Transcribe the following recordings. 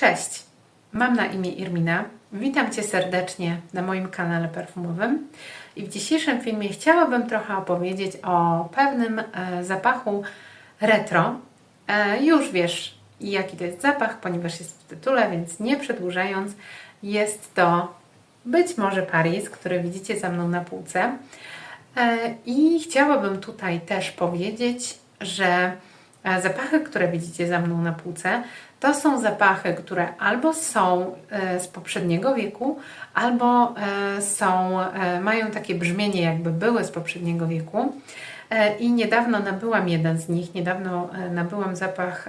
Cześć, mam na imię Irmina. Witam Cię serdecznie na moim kanale perfumowym. I w dzisiejszym filmie chciałabym trochę opowiedzieć o pewnym e, zapachu retro. E, już wiesz, jaki to jest zapach, ponieważ jest w tytule, więc nie przedłużając, jest to być może Paris, który widzicie za mną na półce. E, I chciałabym tutaj też powiedzieć, że zapachy, które widzicie za mną na półce, to są zapachy, które albo są e, z poprzedniego wieku, albo e, są, e, mają takie brzmienie, jakby były z poprzedniego wieku. I niedawno nabyłam jeden z nich. Niedawno nabyłam zapach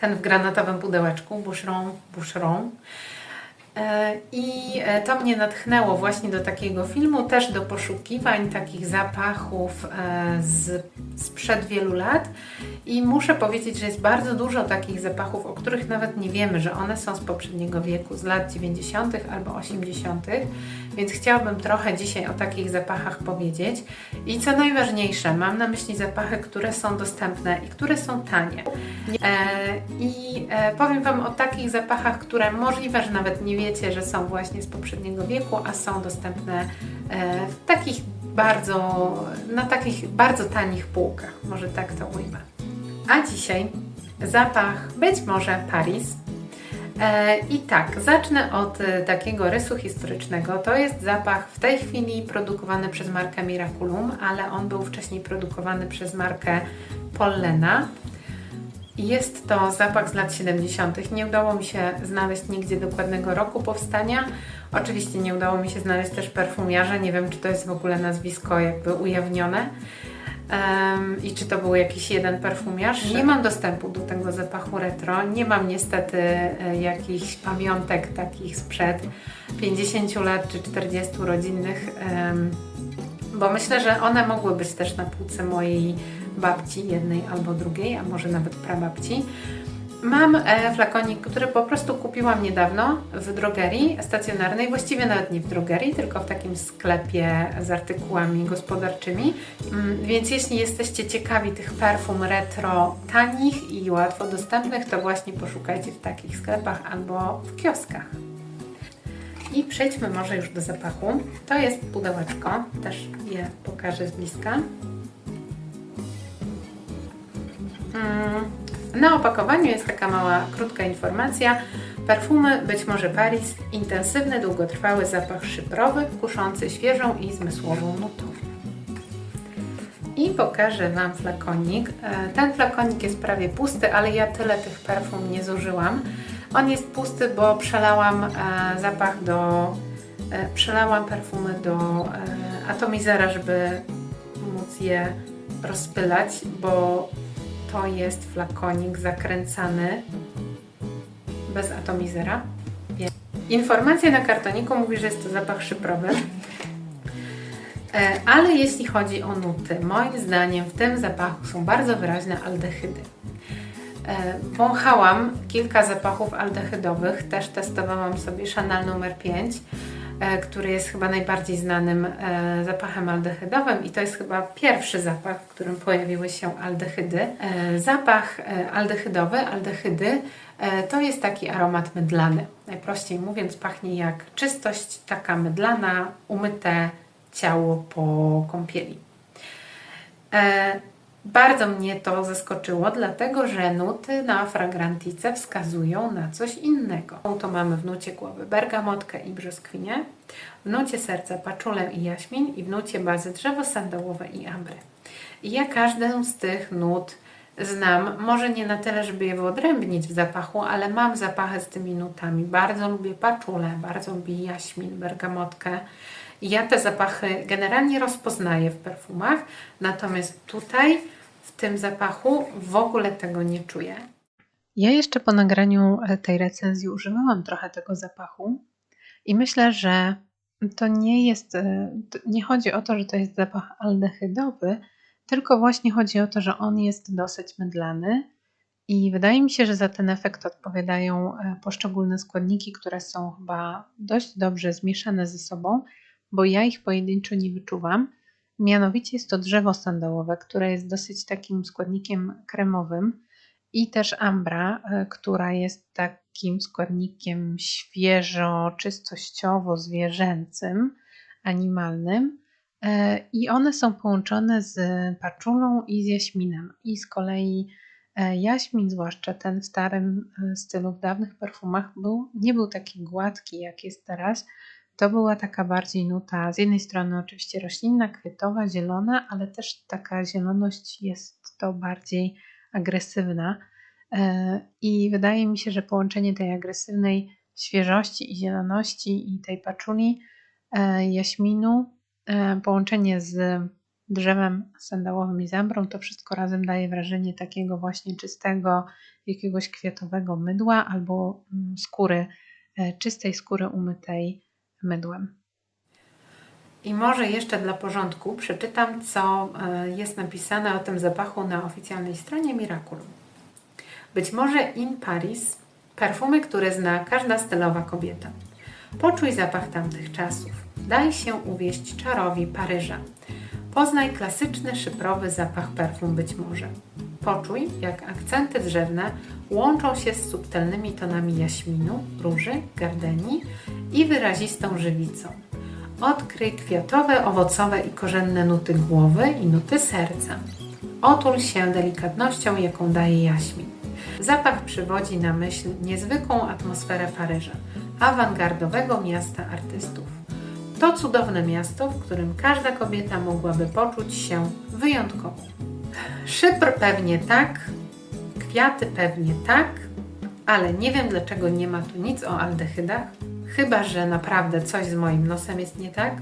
ten w granatowym pudełeczku, Boucheron. Boucheron. E, I e, to mnie natchnęło właśnie do takiego filmu, też do poszukiwań takich zapachów e, z, sprzed wielu lat. I muszę powiedzieć, że jest bardzo dużo takich zapachów, o których nawet nie wiemy, że one są z poprzedniego wieku, z lat 90. albo 80., więc chciałabym trochę dzisiaj o takich zapachach powiedzieć. I co najważniejsze, mam na myśli zapachy, które są dostępne i które są tanie. E, I e, powiem Wam o takich zapachach, które możliwe, że nawet nie wiecie, że są właśnie z poprzedniego wieku, a są dostępne e, w takich bardzo, na takich bardzo tanich półkach, może tak to ujmę. A dzisiaj zapach być może Paris. E, I tak, zacznę od e, takiego rysu historycznego. To jest zapach w tej chwili produkowany przez markę Miraculum, ale on był wcześniej produkowany przez markę Pollena. Jest to zapach z lat 70. Nie udało mi się znaleźć nigdzie dokładnego roku powstania. Oczywiście nie udało mi się znaleźć też perfumiarza. Nie wiem, czy to jest w ogóle nazwisko jakby ujawnione. Em, I czy to był jakiś jeden perfumiarz? Nie mam dostępu do tego zapachu retro. Nie mam niestety e, jakichś pamiątek takich sprzed 50 lat czy 40 rodzinnych, em, bo myślę, że one mogły być też na półce mojej babci, jednej albo drugiej, a może nawet prababci. Mam e, flakonik, który po prostu kupiłam niedawno w drogerii stacjonarnej, właściwie nawet nie w drogerii, tylko w takim sklepie z artykułami gospodarczymi. Mm, Więc jeśli jesteście ciekawi tych perfum retro tanich i łatwo dostępnych, to właśnie poszukajcie w takich sklepach albo w kioskach. I przejdźmy może już do zapachu. To jest pudełeczko, też je pokażę z bliska. Na opakowaniu jest taka mała, krótka informacja. Perfumy być może Paris, intensywny, długotrwały zapach szyprowy, kuszący świeżą i zmysłową nutą. I pokażę Wam flakonik. E, Ten flakonik jest prawie pusty, ale ja tyle tych perfum nie zużyłam. On jest pusty, bo przelałam e, zapach do... e, Przelałam perfumy do atomizera, żeby móc je rozpylać, bo to jest flakonik zakręcany bez atomizera. Informacja na kartoniku mówi, że jest to zapach szyprowy. E, Ale jeśli chodzi o nuty, moim zdaniem w tym zapachu są bardzo wyraźne aldehydy. E, Wąchałam kilka zapachów aldehydowych, też testowałam sobie Chanel numer 5, e, który jest chyba najbardziej znanym e, zapachem aldehydowym i to jest chyba pierwszy zapach, w którym pojawiły się aldehydy. E, Zapach e, aldehydowy, aldehydy e, to jest taki aromat mydlany. Najprościej mówiąc pachnie jak czystość taka mydlana, umyte ciało po kąpieli. Bardzo mnie to zaskoczyło, dlatego że nuty na fragrantice wskazują na coś innego. To mamy w nucie głowy bergamotkę i brzoskwinię, w nucie serca paczulę i jaśmin i w nucie bazy drzewo sandałowe i ambry. I ja każdą z tych nut znam, może nie na tyle, żeby je wyodrębnić w zapachu, ale mam zapachy z tymi nutami. Bardzo lubię paczulę, bardzo lubię jaśmin, bergamotkę. Ja te zapachy generalnie rozpoznaję w perfumach, natomiast tutaj w tym zapachu w ogóle tego nie czuję. Ja jeszcze po nagraniu e, tej recenzji używałam trochę tego zapachu i myślę, że to nie jest, e, nie chodzi o to, że to jest zapach aldehydowy, tylko właśnie chodzi o to, że on jest dosyć mydlany i wydaje mi się, że za ten efekt odpowiadają e, poszczególne składniki, które są chyba dość dobrze zmieszane ze sobą, bo ja ich pojedynczo nie wyczuwam. Mianowicie jest to drzewo sandałowe, które jest dosyć takim składnikiem kremowym i też ambra, e, która jest takim składnikiem świeżo, czystościowo zwierzęcym, animalnym. E, I one są połączone z paczulą i z jaśminem. I z kolei e, jaśmin, zwłaszcza ten w starym stylu, w dawnych perfumach, był, nie był taki gładki jak jest teraz. To była taka bardziej nuta, z jednej strony oczywiście roślinna, kwiatowa, zielona, ale też taka zieloność jest to bardziej agresywna. E, I wydaje mi się, że połączenie tej agresywnej świeżości i zieloności i tej paczuli e, jaśminu, e, połączenie z drzewem sandałowym i zambrą, to wszystko razem daje wrażenie takiego właśnie czystego, jakiegoś kwiatowego mydła albo mm, skóry, czystej skóry umytej mydłem. I może jeszcze dla porządku przeczytam, co jest napisane o tym zapachu na oficjalnej stronie Miraculum. Być może In Paris, perfumy, które zna każda stylowa kobieta. Poczuj zapach tamtych czasów. Daj się uwieść czarowi Paryża. Poznaj klasyczny, szyprowy zapach perfum być może. Poczuj, jak akcenty drzewne łączą się z subtelnymi tonami jaśminu, róży, gardeni i wyrazistą żywicą. Odkryj kwiatowe, owocowe i korzenne nuty głowy i nuty serca. Otul się delikatnością, jaką daje jaśmin. Zapach przywodzi na myśl niezwykłą atmosferę Paryża, awangardowego miasta artystów. To cudowne miasto, w którym każda kobieta mogłaby poczuć się wyjątkowo. Szypr pewnie tak, kwiaty pewnie tak, ale nie wiem dlaczego nie ma tu nic o aldehydach, chyba że naprawdę coś z moim nosem jest nie tak.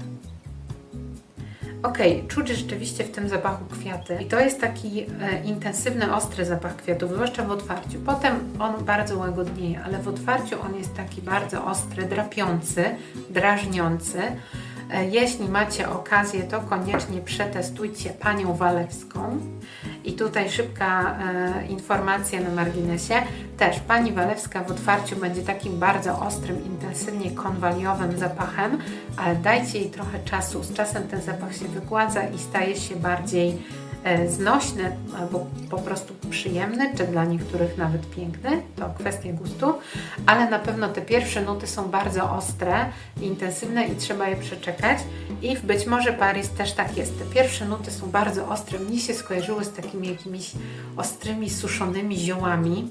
Ok, czuć rzeczywiście w tym zapachu kwiaty i to jest taki e, intensywny, ostry zapach kwiatów, zwłaszcza w otwarciu. Potem on bardzo łagodnieje, ale w otwarciu on jest taki bardzo ostry, drapiący, drażniący. E, jeśli macie okazję, to koniecznie przetestujcie panią Walewską. I tutaj szybka e, informacja na marginesie. Też pani Walewska w otwarciu będzie takim bardzo ostrym, intensywnie konwaliowym zapachem, ale dajcie jej trochę czasu. Z czasem ten zapach się wygładza i staje się bardziej znośny albo po prostu przyjemny, czy dla niektórych nawet piękny, to kwestia gustu, ale na pewno te pierwsze nuty są bardzo ostre, intensywne i trzeba je przeczekać. I być może Paris też tak jest. Te pierwsze nuty są bardzo ostre. Mnie się skojarzyły z takimi jakimiś ostrymi, suszonymi ziołami,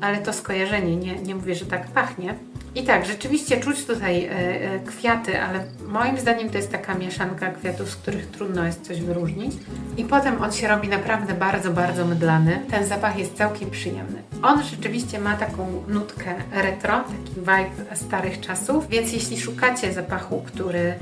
ale to skojarzenie, nie, nie mówię, że tak pachnie i tak, rzeczywiście czuć tutaj e, e, kwiaty, ale moim zdaniem to jest taka mieszanka kwiatów, z których trudno jest coś wyróżnić. I potem on się robi naprawdę bardzo, bardzo mydlany. Ten zapach jest całkiem przyjemny. On rzeczywiście ma taką nutkę retro, taki vibe starych czasów, więc jeśli szukacie zapachu, który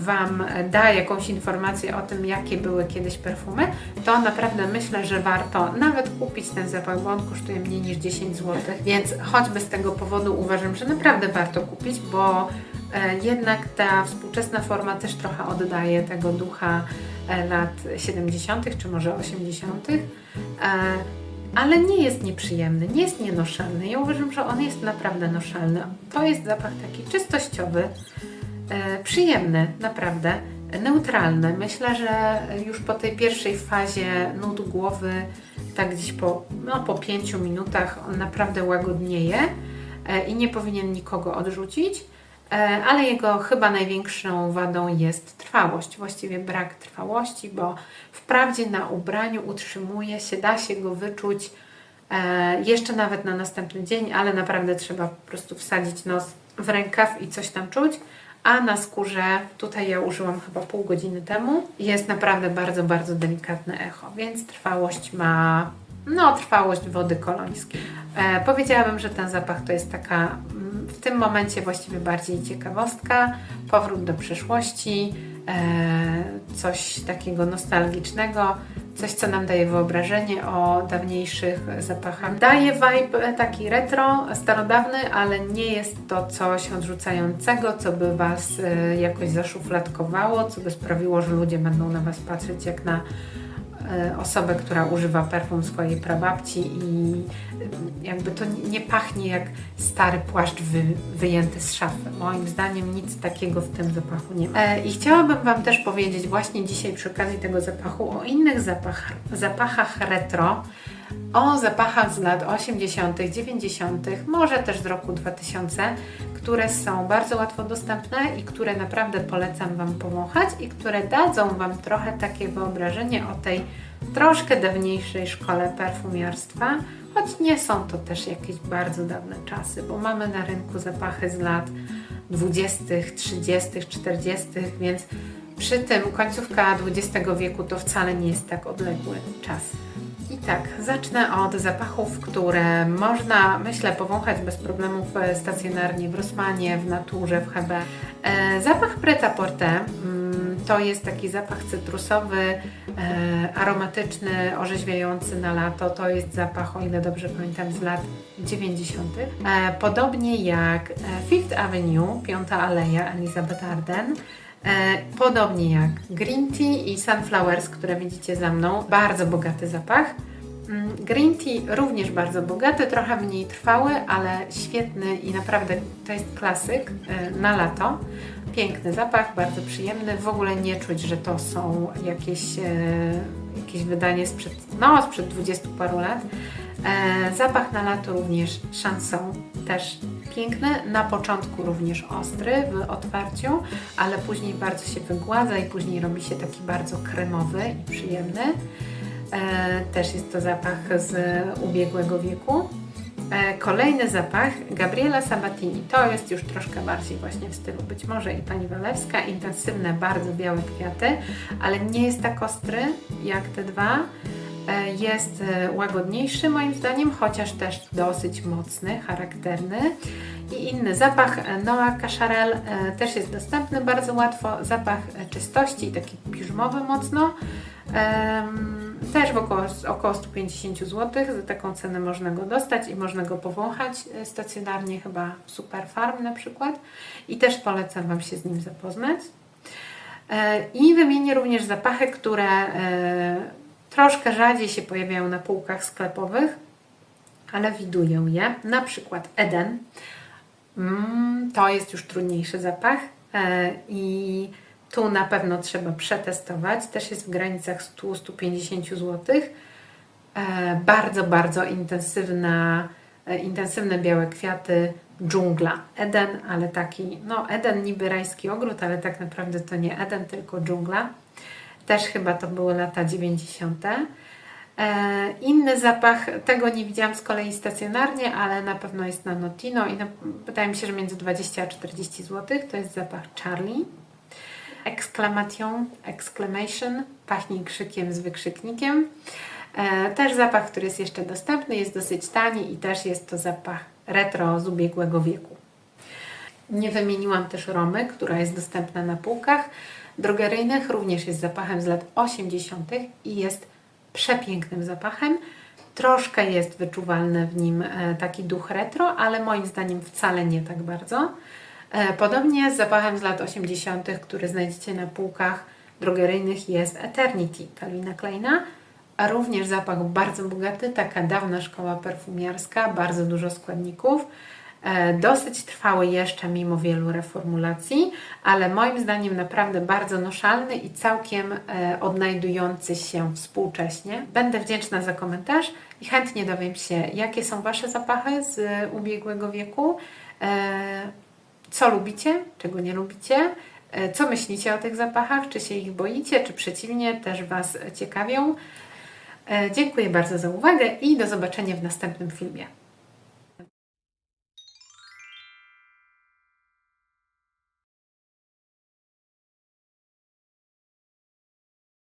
Wam da jakąś informację o tym, jakie były kiedyś perfumy, to naprawdę myślę, że warto nawet kupić ten zapach, bo on kosztuje mniej niż 10 zł. Więc choćby z tego powodu uważam, że naprawdę warto kupić, bo e, jednak ta współczesna forma też trochę oddaje tego ducha e, lat 70., czy może 80., e, ale nie jest nieprzyjemny, nie jest nienoszalny. Ja uważam, że on jest naprawdę noszalny. To jest zapach taki czystościowy, E, przyjemny, naprawdę, neutralny. Myślę, że już po tej pierwszej fazie nut głowy, tak gdzieś po, no, po pięciu minutach, on naprawdę łagodnieje e, i nie powinien nikogo odrzucić. E, ale jego chyba największą wadą jest trwałość, właściwie brak trwałości, bo wprawdzie na ubraniu utrzymuje się, da się go wyczuć jeszcze nawet na następny dzień, ale naprawdę trzeba po prostu wsadzić nos w rękaw i coś tam czuć a na skórze, tutaj ja użyłam chyba pół godziny temu, jest naprawdę bardzo, bardzo delikatne echo, więc trwałość ma, no, trwałość wody kolońskiej. E, powiedziałabym, że ten zapach to jest taka w tym momencie właściwie bardziej ciekawostka, powrót do przeszłości, e, coś takiego nostalgicznego, coś, co nam daje wyobrażenie o dawniejszych zapachach. Daje vibe taki retro, starodawny, ale nie jest to coś odrzucającego, co by Was e, jakoś zaszufladkowało, co by sprawiło, że ludzie będą na Was patrzeć jak na osobę, która używa perfum swojej prababci i e, jakby to nie- nie pachnie jak stary płaszcz wy, wyjęty z szafy. Moim zdaniem nic takiego w tym zapachu nie ma. E, I chciałabym Wam też powiedzieć właśnie dzisiaj przy okazji tego zapachu o innych zapach, zapachach retro, o zapachach z lat 80., 90., może też z roku 2000, które są bardzo łatwo dostępne i które naprawdę polecam Wam powąchać i które dadzą Wam trochę takie wyobrażenie o tej troszkę dawniejszej szkole perfumiarstwa, choć nie są to też jakieś bardzo dawne czasy, bo mamy na rynku zapachy z lat 20., 30., 40., więc przy tym końcówka XX wieku to wcale nie jest tak odległy czas. I tak, zacznę od zapachów, które można, myślę, powąchać bez problemów stacjonarnie w Rossmanie, w naturze, w HB. E, zapach Pret-a-Porter mm, to jest taki zapach cytrusowy, e, aromatyczny, orzeźwiający na lato. To jest zapach, o ile dobrze pamiętam, z lat 90. E, podobnie jak Fifth Avenue, Piąta Aleja Elizabeth Arden. E, Podobnie jak Green Tea i Sunflowers, które widzicie za mną, bardzo bogaty zapach. Mm, Green Tea również bardzo bogaty, trochę mniej trwały, ale świetny i naprawdę to jest klasyk e, na lato. Piękny zapach, bardzo przyjemny. W ogóle nie czuć, że to są jakieś, e, jakieś wydanie sprzed, no, sprzed 20 paru lat. Zapach na lato również chanson, też piękny. Na początku również ostry w otwarciu, ale później bardzo się wygładza i później robi się taki bardzo kremowy i przyjemny. E, też jest to zapach z ubiegłego wieku. E, Kolejny zapach Gabriela Sabatini. To jest już troszkę bardziej właśnie w stylu być może i pani Walewska. Intensywne, bardzo białe kwiaty, ale nie jest tak ostry jak te dwa. E, Jest e, łagodniejszy moim zdaniem, chociaż też dosyć mocny, charakterny. I inny zapach e, Noah Cacharel też jest dostępny bardzo łatwo. Zapach czystości, taki piżmowy mocno. Też w około, około 150 zł. Za taką cenę można go dostać i można go powąchać stacjonarnie, chyba Super Farm na przykład. I też polecam Wam się z nim zapoznać. I wymienię również zapachy, które troszkę rzadziej się pojawiają na półkach sklepowych, ale widuję je. Na przykład Eden. Mm, to jest już trudniejszy zapach e, i tu na pewno trzeba przetestować. Też jest w granicach 100-150 zł. E, bardzo, bardzo intensywna, e, intensywne białe kwiaty, dżungla. Eden, ale taki, no Eden niby rajski ogród, ale tak naprawdę to nie Eden, tylko dżungla. Też chyba to były lata 90. E, Inny zapach, tego nie widziałam z kolei stacjonarnie, ale na pewno jest na Notino i wydaje mi się, że między 20 a 40 zł. To jest zapach Charlie. Exclamation, exclamation, pachnie krzykiem z wykrzyknikiem. E, też zapach, który jest jeszcze dostępny, jest dosyć tani i też jest to zapach retro z ubiegłego wieku. Nie wymieniłam też Romy, która jest dostępna na półkach drogeryjnych. Również jest zapachem z lat 80. i jest przepięknym zapachem. Troszkę jest wyczuwalny w nim e, taki duch retro, ale moim zdaniem wcale nie tak bardzo. E, Podobnie z zapachem z lat 80., który znajdziecie na półkach drogeryjnych jest Eternity Calvina Kleina, również zapach bardzo bogaty, taka dawna szkoła perfumiarska, bardzo dużo składników. E, Dosyć trwały jeszcze mimo wielu reformulacji, ale moim zdaniem naprawdę bardzo noszalny i całkiem e, odnajdujący się współcześnie. Będę wdzięczna za komentarz i chętnie dowiem się, jakie są Wasze zapachy z ubiegłego wieku. E, co lubicie, czego nie lubicie, e, co myślicie o tych zapachach, czy się ich boicie, czy przeciwnie, też Was ciekawią. E, Dziękuję bardzo za uwagę i do zobaczenia w następnym filmie.